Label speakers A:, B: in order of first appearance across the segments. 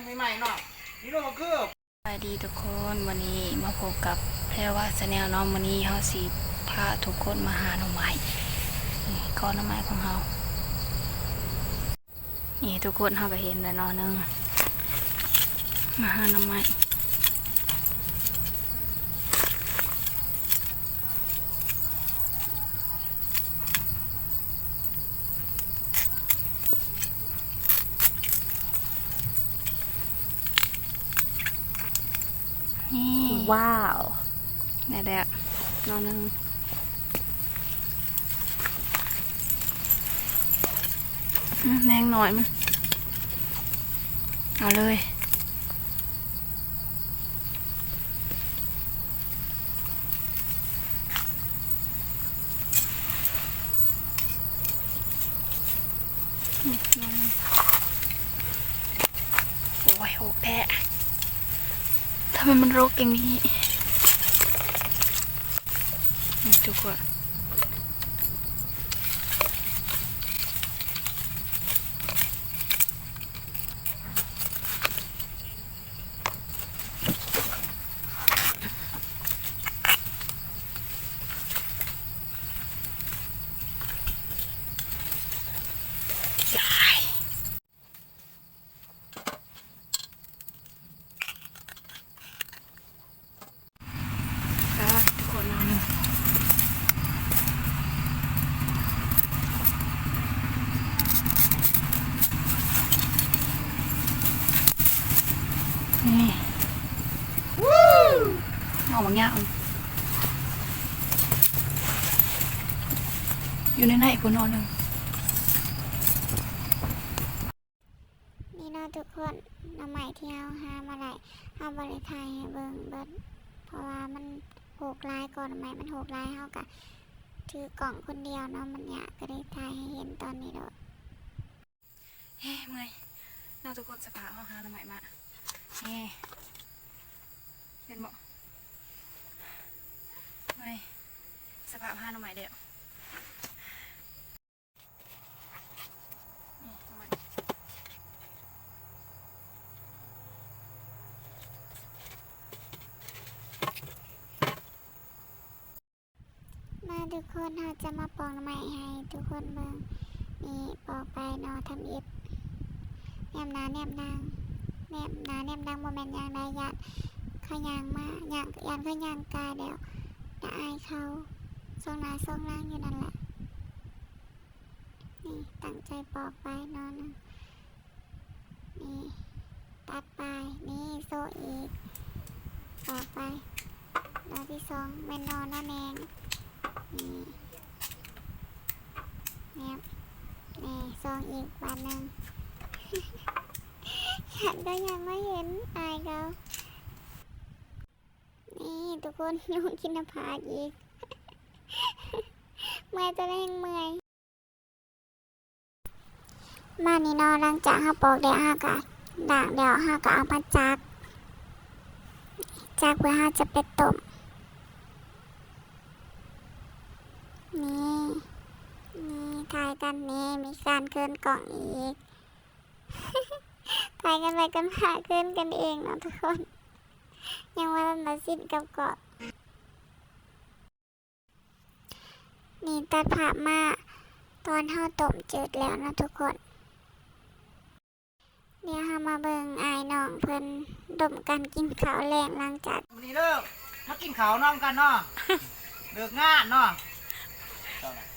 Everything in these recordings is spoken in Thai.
A: ใหม่ๆเนาะนี่เราก็คือ
B: สวัสดีทุกคนวันนี้มาพบกับแพรว่าสแนลน้องวันนี้เฮาสีพาทุกคนมาหาหน่อไม้นี่ก้อนหน่อไม้ของเฮานี่ทุกคนเฮาก็เห็นแล้วเนาะนึงมาหาหน่อไม้นี่
C: ว้าว
B: นี่แหละนอนหนึงแรงหน่อยมัน เอาเลยโอ้ยโอ้แพะ ทำไมมันรกอย่างนี้ ทุกคนยายอะทุกคนนอนหนึ่ง นี่เอาบางอย่างอยู่ในไหนคุณนอนหนึ่ง
D: นี่เนาะทุกคนน้ำใหม่ที่เฮาหามาได้เฮาบ่ได้ถ่ายให้เบิ่งเบิดเพราะว่ามันโหกลายก่อนน้ำใหม่มันโหกลายเฮาก็ถือกล่องคนเดียวเนาะมันอยากก็ได้ถ่ายให้เห็นตอนนี้เด้อ
B: เฮ้เมื่อยน่าทุกคนสภาพเอาหาหน่อไม้มา เฮ้เห็นบ่เมื่อยสภาพหาหน่อไม้เดียวมา
D: ทุกคนเฮาจะมาปอกน้ำใหม่ให้ทุกคนเบิ่งนี่ปอกไปนาะทำอิฐแนมนาแนมนาง แนมหนาแนมนางบ่แม่นอย่างใดยานขยางมากยางยานขยางกายแล้วน่าอายเขาทรงหนาทรงล่างอยู่นั่นแหละ นี่ตั้งใจปอกไปนอนนี่ตัดไปนี่โซอีกปอกไปดาวที่สองเป็นนอนหน้าแนงนี่เนี่ยนี่ซองอีกบานหนึ่ง ฉันก็ยังไม่เห็นอายเขานี่ทุกคนลุงกินผาอีกเมื่อยจะได้ยังเมื่อยมานี่นอนหลังจากห้าปอกเดี๋ยวห้ากะด่างเดี๋ยวห้ากะเอามาจัก จักเพื่อห้าจะไปต้มนี่นี่ถ่ายกันนี่มีการเคลื่อนกล่องอีก ถ่ายกันไปกันมาเคลื่อนกันเองเนาะทุกคน ยังว่ามาสิ้นกับเกาะนี่ตัดภาพมาตอนเท่าต้มจืดแล้วนะทุกคนเดี๋ยวเรามาเบิ่งอายน้องเพิ่นดมกันกินข้าวแรงหลังจาก
A: วันนี้เลิกถ้ากินข้าวน้องกันเนาะ เลิกงานเนาะ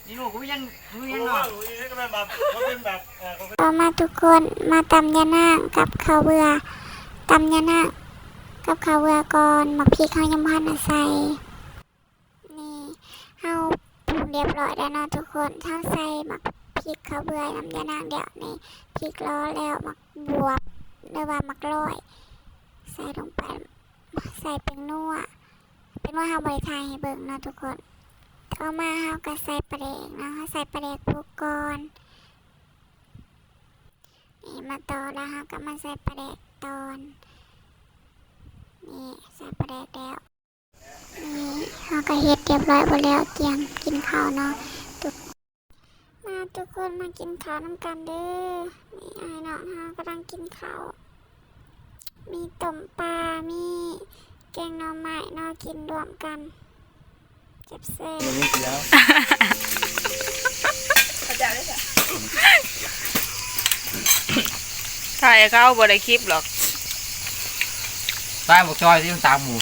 A: นี่ลูกกูยังกูยัง
E: รู้ว่า
A: เนาะ
E: หนูยังก็เป็นแบบเขาเป็นแบบเออเขาเป็น
D: ต่อมาทุกคนมาตำยานางกับข้าวเบื่อตำยานางกับข้าวเบื่อก่อนหมักพริกเขายังพันใส่นี่เฮาปรุงเรียบร้อยแล้วเนาะทุกคนเฮาใส่หมักพริกข้าวเบื่อน้ำยานางเดี๋ยวนี่พริกล้อแล้วหมักบวบหรือว่าหมักร้อยใส่ลงไปใส่เป็นนัวเป็นว่าเฮาบริทายให้เบิ่งเนาะทุกคน ต่อมาเฮาก็ใส่ปลาแดกเนาะเฮาใส่ปลาแดกปุ๊กก่อนนี่มาต่อแล้วครับก็มาใส่ปลาแดกตอนนี่ใส่ปลาแดกแล้วนี่เราก็เฮ็ดเรียบร้อยหมดแล้วเตรียมกินข้าวเนาะทุกมาทุกคนมากินข้าวน้ำกันเด้อนี่ไอ้น้องเฮากำลังกินข้าวมีต้มปลามีแกงหน่อไม้เนอกินรวมกัน เจ็บเซ่บ
E: มันไม่เสียว
B: ถ่ายเขาบ่ได้คลิปหรอก
A: ใต้บอกจอยที่มันตามหมู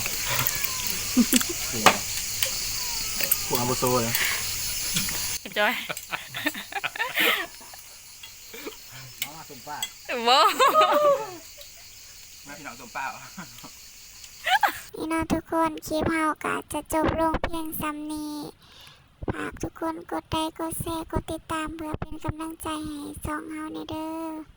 E: พวกอัมโบโซเลย
B: จอย
A: น้องมาตุ่มป้า
B: บ่
A: แม่พี่น้องตุ่มป้า
D: นี่เนาะทุกคนคลิปเฮากะจะจบลงเพียงซ้ำนี้ฝากทุกคนกดไลค์กดแชร์กดติดตามเพื่อเป็นกำลังใจให้ช่องเฮาในเด้อ